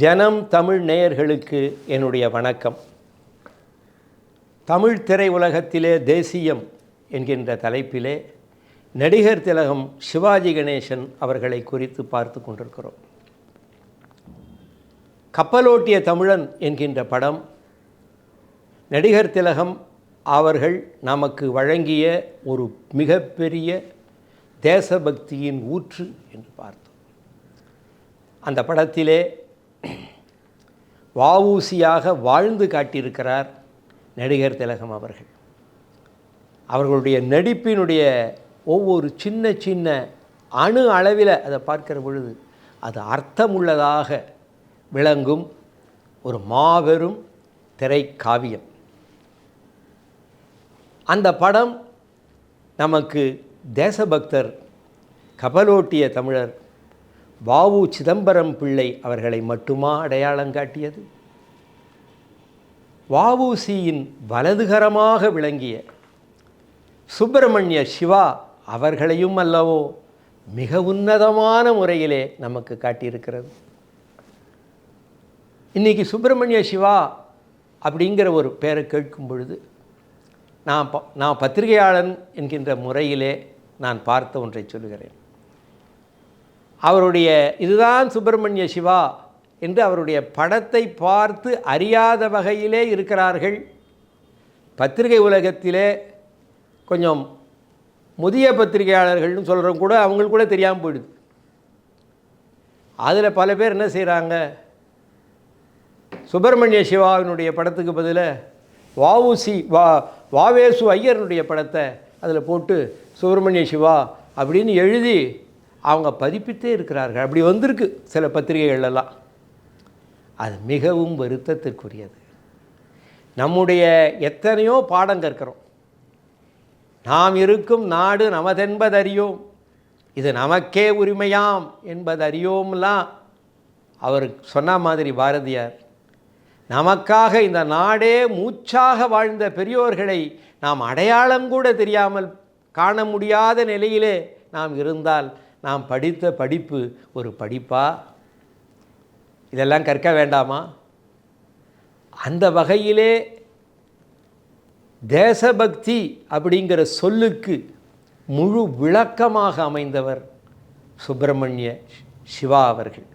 ஜனம் தமிழ் நேயர்களுக்கு என்னுடைய வணக்கம். தமிழ் திரையுலகத்திலே தேசியம் என்கின்ற தலைப்பிலே நடிகர் திலகம் சிவாஜி கணேசன் அவர்களை குறித்து பார்த்து கொண்டிருக்கிறோம். கப்பலோட்டிய தமிழன் என்கின்ற படம் நடிகர் திலகம் அவர்கள் நமக்கு வழங்கிய ஒரு மிகப்பெரிய தேசபக்தியின் ஊற்று என்று பார்த்தோம். அந்த படத்திலே வாவூசியாக வாழ்ந்து காட்டியிருக்கிறார் நடிகர் திலகம் அவர்கள். அவர்களுடைய நடிப்பினுடைய ஒவ்வொரு சின்ன சின்ன அணு அளவில் அதை பார்க்கிற பொழுது அது அர்த்தமுள்ளதாக விளங்கும் ஒரு மாபெரும் திரைக்காவியம். அந்த படம் நமக்கு தேசபக்தர் கபலோட்டிய தமிழர் வாவு சிதம்பரம் பிள்ளை அவர்களை மட்டுமா அடையாளம் காட்டியது? வஉசியின் வலதுகரமாக விளங்கிய சுப்பிரமணிய சிவா அவர்களையும் அல்லவோ மிக உன்னதமான முறையிலே நமக்கு காட்டியிருக்கிறது. இன்றைக்கி சுப்பிரமணிய சிவா அப்படிங்கிற ஒரு பேரை கேட்கும் பொழுது நான் ப நான் பத்திரிகையாளன் என்கின்ற முறையிலே நான் பார்த்த ஒன்றை சொல்லுகிறேன். அவருடைய இதுதான் சுப்பிரமணிய சிவா என்று அவருடைய படத்தை பார்த்து அறியாத வகையிலே இருக்கிறார்கள். பத்திரிகை உலகத்திலே கொஞ்சம் முதிய பத்திரிகையாளர்கள்னு சொல்கிறவங்க கூட அவங்களுக்கு கூட தெரியாமல் போயிடுது. அதில் பல பேர் என்ன செய்கிறாங்க சுப்பிரமணிய சிவாவினுடைய படத்துக்கு பதிலாக வாவுசி வா வாவேசு ஐயருடைய படத்தை அதில் போட்டு சுப்பிரமணிய சிவா அப்படின்னு எழுதி அவங்க பதிப்பித்தே இருக்கிறார்கள். அப்படி வந்திருக்கு. சில பத்திரிகைகளெல்லாம். அது மிகவும் வருத்தத்திற்குரியது. நம்முடைய எத்தனையோ பாடம் கற்கிறோம் நாம் இருக்கும் நாடு நமதென்பதறியோம். இது நமக்கே உரிமையாம் என்பதறியோம்லாம் அவர் சொன்ன மாதிரி பாரதியார் நமக்காக இந்த நாடே மூச்சாக வாழ்ந்த பெரியோர்களை நாம் அடையாளம் கூட தெரியாமல் காண முடியாத நிலையிலே நாம் இருந்தால் நாம் படித்த படிப்பு ஒரு படிப்பா? இதெல்லாம் கற்க வேண்டாமா? அந்த வகையிலே தேசபக்தி அப்படிங்கிற சொல்லுக்கு முழு விளக்கமாக அமைந்தவர் சுப்பிரமணிய சிவா அவர்கள்.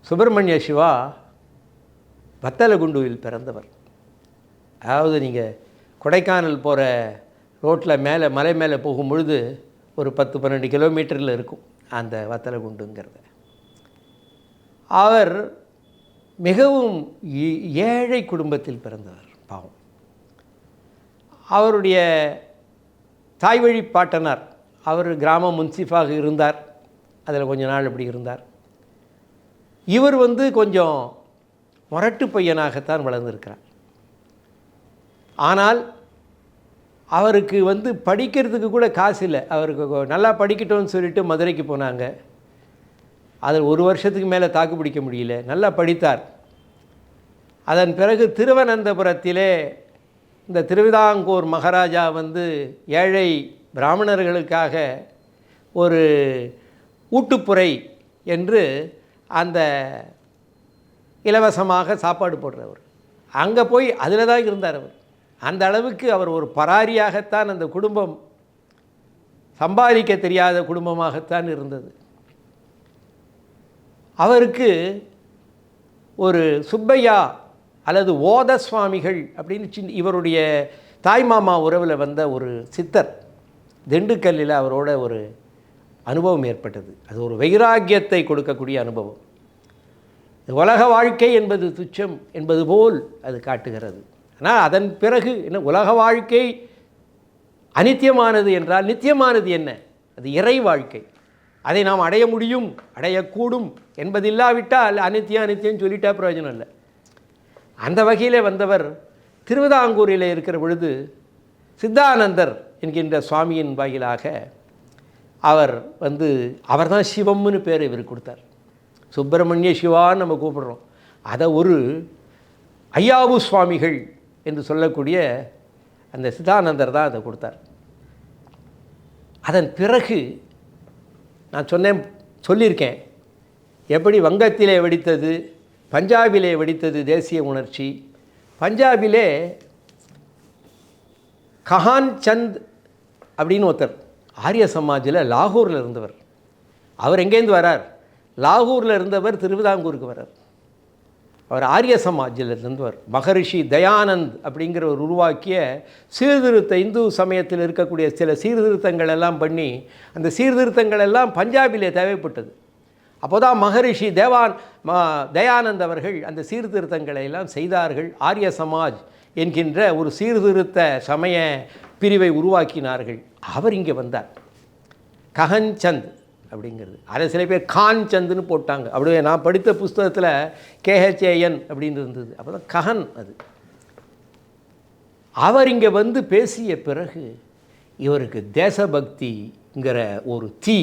சுப்பிரமணிய சிவா வத்தலகுண்டுவில் பிறந்தவர். அதாவது நீங்கள் கொடைக்கானல் போகிற ரோட்டில் மேலே மலை மேலே போகும் பொழுது ஒரு பத்து பன்னெண்டு கிலோமீட்டரில் இருக்கும் அந்த வத்தலகுண்டுங்கிறத அவர் மிகவும் ஏழை குடும்பத்தில் பிறந்தவர் பாவம். அவருடைய தாய் வழி பாட்டனார் அவர் கிராம முன்சிஃபாக இருந்தார். அதில் கொஞ்ச நாள் இப்படி இருந்தார். இவர் வந்து கொஞ்சம் முரட்டு பையனாகத்தான் வளர்ந்துருக்கிறார். ஆனால் அவருக்கு வந்து படிக்கிறதுக்கு கூட காசு இல்லை. அவருக்கு நல்லா படிக்கட்டும்னு சொல்லிட்டு மதுரைக்கு போனாங்க. அதில் ஒரு வருஷத்துக்கு மேலே தாக்கு பிடிக்க முடியல. நல்லா படித்தார். அதன் பிறகு திருவனந்தபுரத்திலே இந்த திருவிதாங்கூர் மகாராஜா வந்து ஏழை பிராமணர்களுக்காக ஒரு ஊட்டுப்புறை என்று அந்த இலவசமாக சாப்பாடு போடுறவர். அங்கே போய் அதில் தான் இருந்தார் அவர். அந்த அளவுக்கு அவர் ஒரு பராரியாகத்தான் அந்த குடும்பம் சம்பாதிக்க தெரியாத குடும்பமாகத்தான் இருந்தது. அவருக்கு ஒரு சுப்பையா அல்லது ஓத சுவாமிகள் அப்படின்னு சின் இவருடைய தாய்மாமா உறவில் வந்த ஒரு சித்தர். திண்டுக்கல்லில் அவரோட ஒரு அனுபவம் ஏற்பட்டது. அது ஒரு வைராக்கியத்தை கொடுக்கக்கூடிய அனுபவம். உலக வாழ்க்கை என்பது துச்சம் என்பது போல் அது காட்டுகிறது. ஆனால் அதன் பிறகு என்ன உலக வாழ்க்கை அனித்தியமானது என்றால் நித்தியமானது என்ன? அது இறை வாழ்க்கை. அதை நாம் அடைய முடியும் அடையக்கூடும் என்பதில்லாவிட்டால் அனித்தியம் அனித்தியம் சொல்லிட்டா பிரயோஜனம் இல்லை. அந்த வகையில் வந்தவர் திருவிதாங்கூரில் இருக்கிற பொழுது சித்தானந்தர் என்கின்ற சுவாமியின் வாயிலாக அவர் வந்து அவர் தான் சிவம்னு பேர் இவர் கொடுத்தார். சுப்பிரமணிய சிவான்னு நம்ம கூப்பிடுறோம். அதை ஒரு ஐயாவு சுவாமிகள் என்று சொல்லக்கூடிய அந்த சிதானந்தர் தான் அதை கொடுத்தார். அதன் பிறகு நான் சொன்னேன் சொல்லியிருக்கேன். எப்படி வங்கத்திலே வெடித்தது பஞ்சாபிலே வெடித்தது தேசிய உணர்ச்சி. பஞ்சாபிலே கஹான் சந்த் அப்படின்னு ஒருத்தர் ஆரிய சமாஜில் லாகூரில் இருந்தவர். அவர் எங்கேருந்து வரார்? லாகூரில் இருந்தவர் திருவிதாங்கூருக்கு வரார். அவர் ஆரிய சமாஜிலிருந்து வர் மகரிஷி தயானந்த் அப்படிங்கிறவர் உருவாக்கிய சீர்திருத்த இந்து சமயத்தில் இருக்கக்கூடிய சில சீர்திருத்தங்கள் எல்லாம் பண்ணி அந்த சீர்திருத்தங்கள் எல்லாம் பஞ்சாபிலே தேவைப்பட்டது. அப்போதான் மகரிஷி தேவான் ம தயானந்த் அவர்கள் அந்த சீர்திருத்தங்களை எல்லாம் செய்தார்கள். ஆரிய சமாஜ் என்கின்ற ஒரு சீர்திருத்த சமய பிரிவை உருவாக்கினார்கள். அவர் இங்கே வந்தார். ககன்சந்த் அப்படிங்கிறது. அதை சில பேர் கான் சந்துன்னு போட்டாங்க. அப்படியே நான் படித்த புஸ்தகத்தில் கேஹெச்ஏஎன் அப்படின்னு இருந்தது. அப்போ தான் கஹன் அது. அவர் இங்கே வந்து பேசிய பிறகு இவருக்கு தேசபக்திங்கிற ஒரு தீ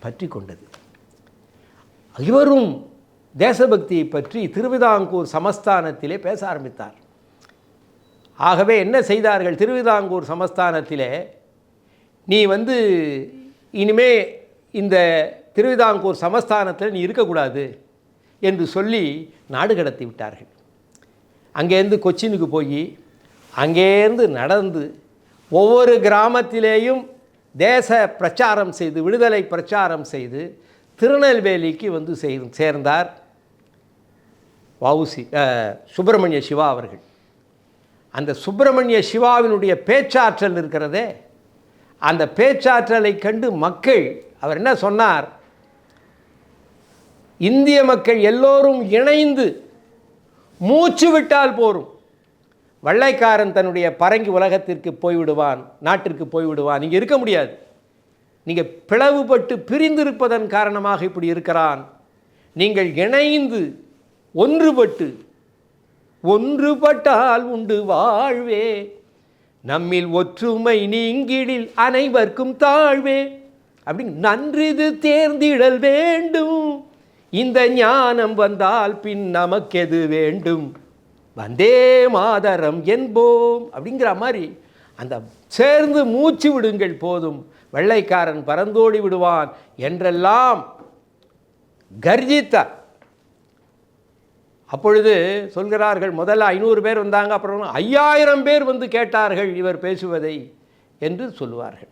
பற்றி கொண்டது. இவரும் தேசபக்தியை பற்றி திருவிதாங்கூர் சமஸ்தானத்திலே பேச ஆரம்பித்தார். ஆகவே என்ன செய்தார்கள்? திருவிதாங்கூர் சமஸ்தானத்திலே நீ வந்து இனிமே இந்த திருவிதாங்கூர் சமஸ்தானத்தில் நீ இருக்கக்கூடாது என்று சொல்லி நாடு கடத்தி விட்டார்கள். அங்கேருந்து கொச்சினுக்கு போய் அங்கேருந்து நடந்து ஒவ்வொரு கிராமத்திலேயும் தேச பிரச்சாரம் செய்து விடுதலை பிரச்சாரம் செய்து திருநெல்வேலிக்கு வந்து சேர்ந்தார் வவுசி சுப்பிரமணிய சிவா அவர்கள். அந்த சுப்பிரமணிய சிவாவினுடைய பேச்சாற்றல் இருக்கிறதே அந்த பேச்சாற்றலை கண்டு மக்கள் அவர் என்ன சொன்னார்? இந்திய மக்கள் எல்லோரும் இணைந்து மூச்சு விட்டால் போரும். வெள்ளைக்காரன் தன்னுடைய பரங்கி உலகத்திற்கு போய்விடுவான் நாட்டிற்கு போய்விடுவான். இங்கே இருக்க முடியாது. நீங்கள் பிளவுபட்டு பிரிந்திருப்பதன் காரணமாக இப்படி இருக்கிறான். நீங்கள் இணைந்து ஒன்றுபட்டு ஒன்றுபட்டால் உண்டு வாழ்வே. நம்மில் ஒற்றுமை நீங்கிடில் அனைவர்க்கும் தாழ்வே. அப்படின்னு நன்றிது தேர்ந்திடல் வேண்டும். இந்த ஞானம் வந்தால் பின் நமக்கெது வேண்டும்? வந்தே மாதரம் என்போம். அப்படிங்கிற மாதிரி அந்த சேர்ந்து மூச்சு விடுங்கள் போதும். வெள்ளைக்காரன் பறந்தோடி விடுவான் என்றெல்லாம் கர்ஜித்தார். அப்பொழுது சொல்கிறார்கள் முதல்ல ஐநூறு பேர் வந்தாங்க அப்புறம் ஐயாயிரம் பேர் வந்து கேட்டார்கள் இவர் பேசுவதை என்று சொல்லுவார்கள்.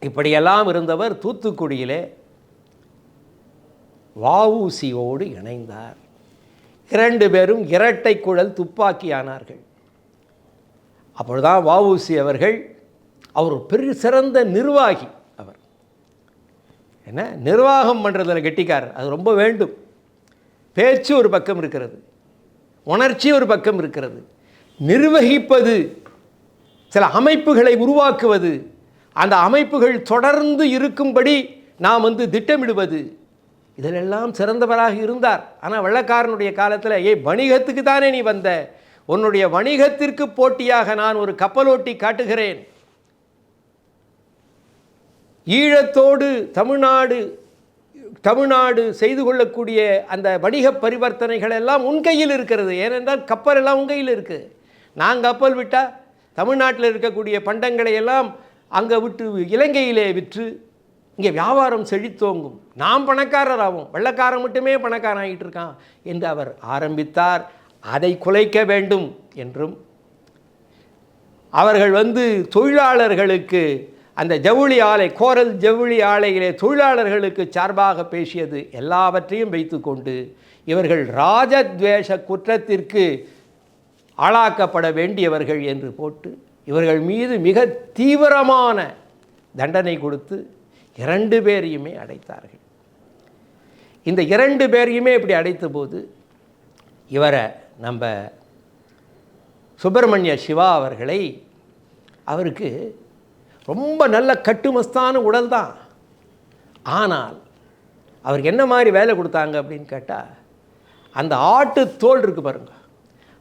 இப்படியெல்லாம் இருந்தவர் தூத்துக்குடியிலே வஉசியோடு இணைந்தார். இரண்டு பேரும் இரட்டை குழல் துப்பாக்கியானார்கள். அப்பொழுதுதான் வஉசி அவர்கள் அவர் ஒரு பெரிய சிறந்த நிர்வாகி அவர். என்ன? நிர்வாகம் பண்ணுறதுல கெட்டிக்காரர். அது ரொம்ப வேண்டும். பேச்சு ஒரு பக்கம் இருக்கிறது. உணர்ச்சி ஒரு பக்கம் இருக்கிறது. நிர்வகிப்பது சில அமைப்புகளை உருவாக்குவது அந்த அமைப்புகள் தொடர்ந்து இருக்கும்படி நாம் வந்து திட்டமிடுவது. இதிலெல்லாம் சிறந்தவராக இருந்தார். ஆனால் வெள்ளக்காரனுடைய காலத்தில் ஏய் வணிகத்துக்கு தானே நீ வந்த? உன்னுடைய வணிகத்திற்கு போட்டியாக நான் ஒரு கப்பலோட்டி காட்டுகிறேன். ஈழத்தோடு தமிழ்நாடு தமிழ்நாடு செய்து கொள்ளக்கூடிய அந்த வணிக பரிவர்த்தனைகள் எல்லாம் உன் கையில் இருக்கிறது. ஏனென்றால் கப்பல் எல்லாம் உன் கையில் இருக்குது நான் கப்பல் விட்டால் தமிழ்நாட்டில் இருக்கக்கூடிய பண்டங்களை எல்லாம் அங்கே விட்டு இலங்கையிலே விற்று இங்கே வியாபாரம் செழித்தோங்கும். நாம் பணக்காரர் ஆகும் வெள்ளக்காரன் மட்டுமே பணக்காரன் ஆகிட்டு இருக்கான் என்று அவர் ஆரம்பித்தார். அதை குலைக்க வேண்டும் என்றும் அவர்கள் வந்து தொழிலாளர்களுக்கு அந்த ஜவுளி ஆலை கோரல் ஜவுளி ஆலையிலே தொழிலாளர்களுக்கு சார்பாக பேசியது எல்லாவற்றையும் வைத்துக்கொண்டு இவர்கள் ராஜத்வேஷ குற்றத்திற்கு ஆளாக்கப்பட வேண்டியவர்கள் என்று போட்டு இவர்கள் மீது மிக தீவிரமான தண்டனை கொடுத்து இரண்டு பேரையுமே அடைத்தார்கள். இந்த இரண்டு பேரையுமே இப்படி அடைத்த போது இவரை நம்ம சுப்பிரமணிய சிவா அவர்களை அவருக்கு ரொம்ப நல்ல கட்டுமஸ்தான உடல் தான். ஆனால் அவருக்கு என்ன மாதிரி வேலை கொடுத்தாங்க அப்படின்னு கேட்டால் அந்த ஆட்டு தோல் இருக்குது பாருங்க.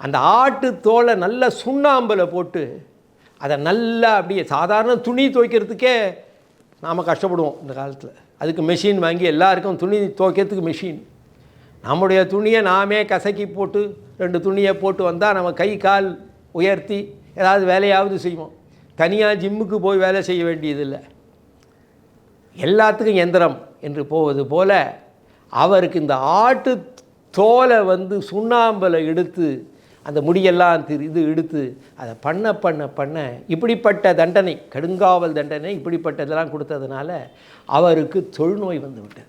அந்த ஆட்டு தோலை நல்ல சுண்ணாம்பில் போட்டு அதை நல்லா அப்படியே சாதாரண துணி துவைக்கிறதுக்கே நாம் கஷ்டப்படுவோம் இந்த காலத்தில். அதுக்கு மெஷின் வாங்கி எல்லாருக்கும் துணி துவைக்கிறதுக்கு மெஷின் நம்முடைய துணியை நாமே கசக்கி போட்டு ரெண்டு துணியை போட்டு வந்தால் நம்ம கை கால் உயர்த்தி ஏதாவது வேலையாவது செய்வோம். தனியாக ஜிம்முக்கு போய் வேலை செய்ய வேண்டியதில்லை. எல்லாத்துக்கும் எந்திரம் என்று போவது போல் அவருக்கு இந்த ஆட்டு தோலை வந்து சுண்ணாம்பில் எடுத்து அந்த முடியெல்லாம் திரு இது எடுத்து அதை பண்ண பண்ண பண்ண இப்படிப்பட்ட தண்டனை கடுங்காவல் தண்டனை இப்படிப்பட்டதெல்லாம் கொடுத்ததுனால அவருக்கு தொழுநோய் வந்து விட்டது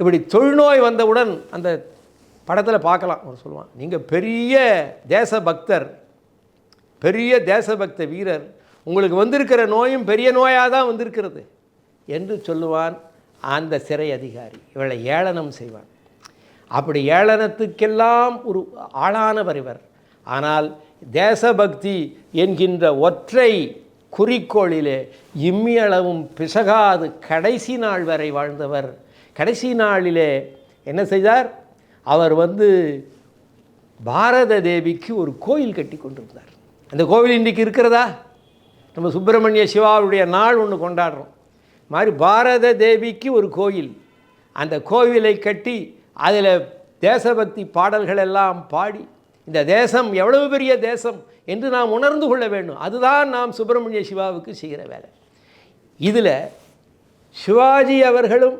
இப்படி தொழுநோய் வந்தவுடன் அந்த படத்தில் பார்க்கலாம் அவர் சொல்லுவான். நீங்கள் பெரிய தேசபக்தர் பெரிய தேசபக்த வீரர் உங்களுக்கு வந்திருக்கிற நோயும் பெரிய நோயாக தான் வந்திருக்கிறது என்று சொல்லுவான் அந்த சிறை அதிகாரி. இவளை ஏளனம் செய்வான். அப்படி ஏளனத்துக்கெல்லாம் ஒரு ஆளானவர் இவர். ஆனால் தேசபக்தி என்கின்ற ஒற்றை குறிக்கோளிலே இம்மியளவும் பிசகாது கடைசி நாள் வரை வாழ்ந்தவர். கடைசி நாளிலே என்ன செய்தார்? அவர் வந்து பாரத தேவிக்கு ஒரு கோயில் கட்டி கொண்டிருந்தார். அந்த கோவில் இன்றைக்கு இருக்கிறதா? நம்ம சுப்பிரமணிய சிவாவுடைய நாள் ஒன்று கொண்டாடுறோம். மாதிரி பாரத தேவிக்கு ஒரு கோயில். அந்த கோவிலை கட்டி அதில் தேசபக்தி பாடல்கள் எல்லாம் பாடி இந்த தேசம் எவ்வளவு பெரிய தேசம் என்று நாம் உணர்ந்து கொள்ள வேண்டும். அதுதான் நாம் சுப்பிரமணிய சிவாவுக்கு செய்கிற வேலை. இதில் சிவாஜி அவர்களும்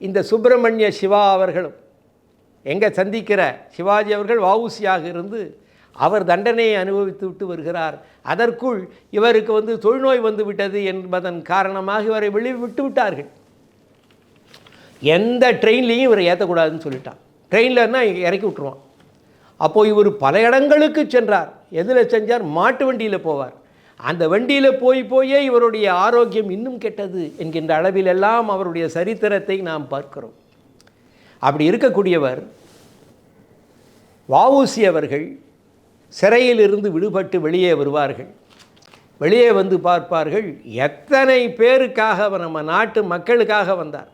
இந்த சுப்பிரமணிய சிவா அவர்களும் எங்கே சந்திக்கிற சிவாஜி அவர்கள் வவுசியாக இருந்து அவர் தண்டனையை அனுபவித்து விட்டு வருகிறார். அதற்குள் இவருக்கு வந்து தொழுநோய் வந்து விட்டது என்பதன் காரணமாக இவரை வெளியே விட்டு விட்டார்கள். எந்த ட்ரெயின்லேயும் இவரை ஏற்றக்கூடாதுன்னு சொல்லிட்டான். ட்ரெயின்லன்னா இறக்கி விட்டுருவான். அப்போது இவர் பல இடங்களுக்கு சென்றார். எதில் செஞ்சார்? மாட்டு வண்டியில் போவார். அந்த வண்டியில் போய் போயே இவருடைய ஆரோக்கியம் இன்னும் கெட்டது என்கின்ற அளவிலெல்லாம் அவருடைய சரித்திரத்தை நாம் பார்க்கிறோம். அப்படி இருக்கக்கூடியவர் வவுசி அவர்கள் சிறையிலிருந்து விடுபட்டு வெளியே வருவார்கள். வெளியே வந்து பார்ப்பார்கள் எத்தனை பேருக்காக நம்ம நாட்டு மக்களுக்காக வந்தார்.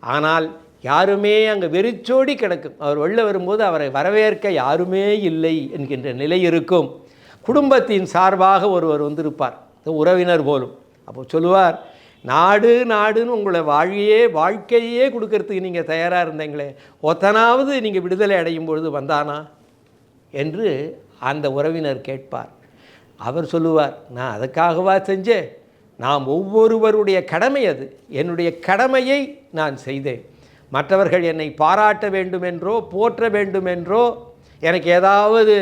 ஆனால் யாருமே அங்கே வெறிச்சோடி கிடக்கும். அவர் வெளில வரும்போது அவரை வரவேற்க யாருமே இல்லை என்கின்ற நிலை இருக்கும். குடும்பத்தின் சார்பாக ஒருவர் வந்திருப்பார். உறவினர் போலும். அப்போ சொல்லுவார் நாடு நாடுன்னு உங்களை வாழ்க்கையே வாழ்க்கையே கொடுக்கறதுக்கு நீங்கள் தயாராக இருந்தீங்களே. ஒத்தனாவது நீங்கள் விடுதலை அடையும் பொழுது வந்தானா? என்று அந்த உறவினர் கேட்பார். அவர் சொல்லுவார் நான் அதுக்காகவா செஞ்சேன்? நாம் ஒவ்வொருவருடைய கடமை அது. என்னுடைய கடமையை நான் செய்தேன். மற்றவர்கள் என்னை பாராட்ட வேண்டுமென்றோ போற்ற வேண்டுமென்றோ எனக்கு ஏதாவது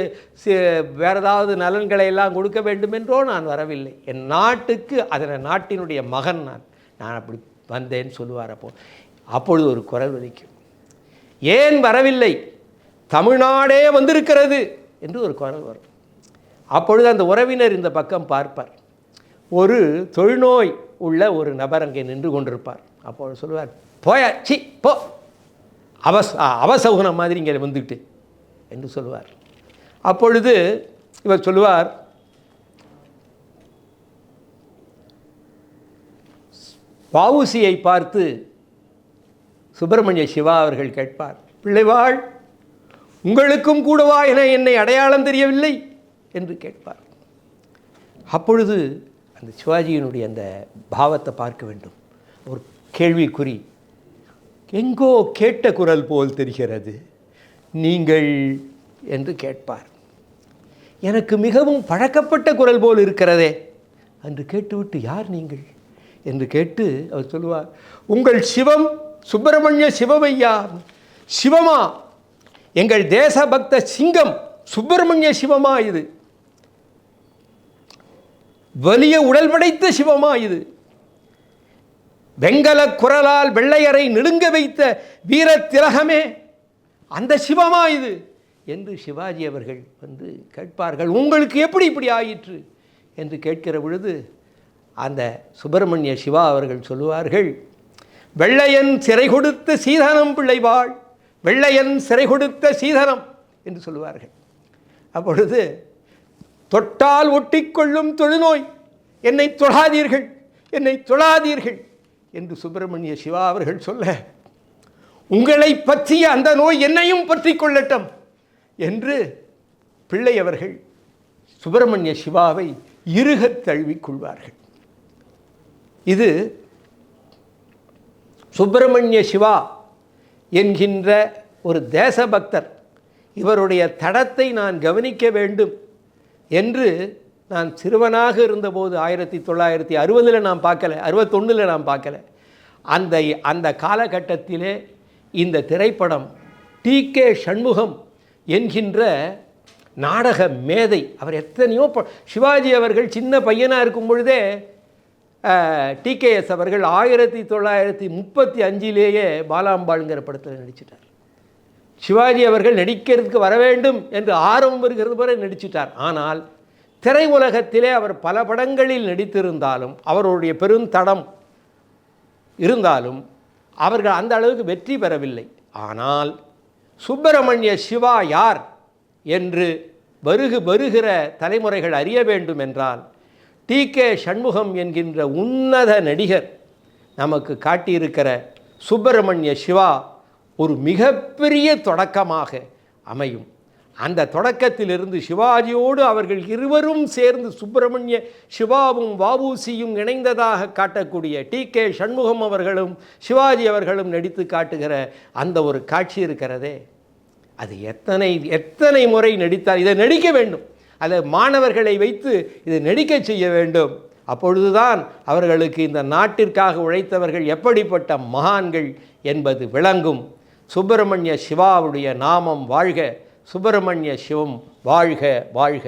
வேறு ஏதாவது நலன்களை எல்லாம் கொடுக்க வேண்டுமென்றோ நான் வரவில்லை. என் நாட்டுக்கு அதனை நாட்டினுடைய மகன் நான். நான் அப்படி வந்தேன்னு சொல்லுவார் அப்போ. அப்பொழுது ஒரு குரல் வலிக்கும் ஏன் வரவில்லை? தமிழ்நாடே வந்திருக்கிறது என்று ஒரு குரல் வரும். அப்பொழுது அந்த உறவினர் இந்த பக்கம் பார்ப்பார். ஒரு தொழுநோய் உள்ள ஒரு நபர் அங்கே நின்று கொண்டிருப்பார். அப்போ சொல்லுவார் போயா சி போ. அவஸ் அவசகுனம் மாதிரி இங்கே வந்துக்கிட்டு என்று சொல்லுவார். அப்பொழுது இவர் சொல்லுவார் வவுசியை பார்த்து சுப்பிரமணிய சிவா அவர்கள் கேட்பார் பிள்ளைவாள் உங்களுக்கும் கூடவா என என்னை அடையாளம் தெரியவில்லை என்று கேட்பார். அப்பொழுது அந்த சிவாஜியினுடைய அந்த பாவத்தை பார்க்க வேண்டும். ஒரு கேள்விக்குறி. எங்கோ கேட்ட குரல் போல் தெரிகிறது. நீங்கள் என்று கேட்பார். எனக்கு மிகவும் பழக்கப்பட்ட குரல் போல் இருக்கிறதே என்று கேட்டுவிட்டு யார் நீங்கள்? என்று கேட்டு அவர் சொல்லுவார் உங்கள் சிவம் சுப்பிரமணிய சிவமையா? சிவமா? எங்கள் தேசபக்த சிங்கம் சுப்பிரமணிய சிவமா இது? வலிய உடல் படைத்த சிவமா இது? வெங்கல குரலால் வெள்ளையரை நெடுங்க வைத்த வீர திலகமே. அந்த சிவமா இது? என்று சிவாஜி அவர்கள் வந்து கேட்பார்கள். உங்களுக்கு எப்படி இப்படி ஆயிற்று? என்று கேட்கிற பொழுது அந்த சுப்பிரமணிய சிவா அவர்கள் சொல்லுவார்கள் வெள்ளையன் சிறை கொடுத்த சீதனம் பிள்ளைவாள் வெள்ளையன் சிறை கொடுத்த சீதனம் என்று சொல்லுவார்கள். அப்பொழுது தொட்டால் ஒட்டிக்கொள்ளும் தொழுநோய் என்னை தொழாதீர்கள் என்னை தொழாதீர்கள் என்று சுப்பிரமணிய சிவா அவர்கள் சொல்ல உங்களை பற்றிய அந்த நோய் என்னையும் பற்றி கொள்ளட்டும் என்று பிள்ளை அவர்கள் சுப்பிரமணிய சிவாவை இருகத் தழுவிக் கொள்வார்கள். இது சுப்பிரமணிய சிவா என்கின்ற ஒரு தேசபக்தர் இவருடைய தடத்தை நான் கவனிக்க வேண்டும் என்று நான் சிறுவனாக இருந்தபோது ஆயிரத்தி தொள்ளாயிரத்தி அறுபதில் நான் பார்க்கல அறுபத்தொன்னில் நான் பார்க்கல. அந்த அந்த காலகட்டத்திலே இந்த திரைப்படம் டி கே சண்முகம் என்கின்ற நாடக மேதை அவர் எத்தனையோ சிவாஜி அவர்கள் சின்ன பையனாக இருக்கும் பொழுதே டிகேஎஸ் அவர்கள் ஆயிரத்தி தொள்ளாயிரத்தி முப்பத்தி அஞ்சிலேயே பாலாம்பாளுங்கிற படத்தில் நடிச்சிட்டார். சிவாஜி அவர்கள் நடிக்கிறதுக்கு வர வேண்டும் என்று ஆர்வம் வருகிறது வரை நடிச்சிட்டார். ஆனால் திரையுலகத்திலே அவர் பல படங்களில் நடித்திருந்தாலும் அவருடைய பெருந்தடம் இருந்தாலும் அவர்கள் அந்த அளவுக்கு வெற்றி பெறவில்லை. ஆனால் சுப்பிரமணிய சிவா யார் என்று வருகு வருகிற தலைமுறைகள் அறிய வேண்டும் என்றால் டி. கே. சண்முகம் என்கின்ற உன்னத நடிகர் நமக்கு காட்டியிருக்கிற சுப்பிரமணிய சிவா ஒரு மிகப்பெரிய தொடக்கமாக அமையும். அந்த தொடக்கத்திலிருந்து சிவாஜியோடு அவர்கள் இருவரும் சேர்ந்து சுப்பிரமணிய சிவாவும் வாவூசியும் இணைந்ததாக காட்டக்கூடிய டி கே சண்முகம் அவர்களும் சிவாஜி அவர்களும் நடித்து காட்டுகிற அந்த ஒரு காட்சி இருக்கிறதே. அது எத்தனை எத்தனை முறை நடித்தார் இதை நடிக்க வேண்டும். அதை மாணவர்களை வைத்து இதை நடிக்க செய்ய வேண்டும். அப்பொழுதுதான் அவர்களுக்கு இந்த நாட்டிற்காக உழைத்தவர்கள் எப்படிப்பட்ட மகான்கள் என்பது விளங்கும். சுப்பிரமணிய சிவாவுடைய நாமம் வாழ்க. சுப்பிரமணிய சிவம் வாழ்க வாழ்க.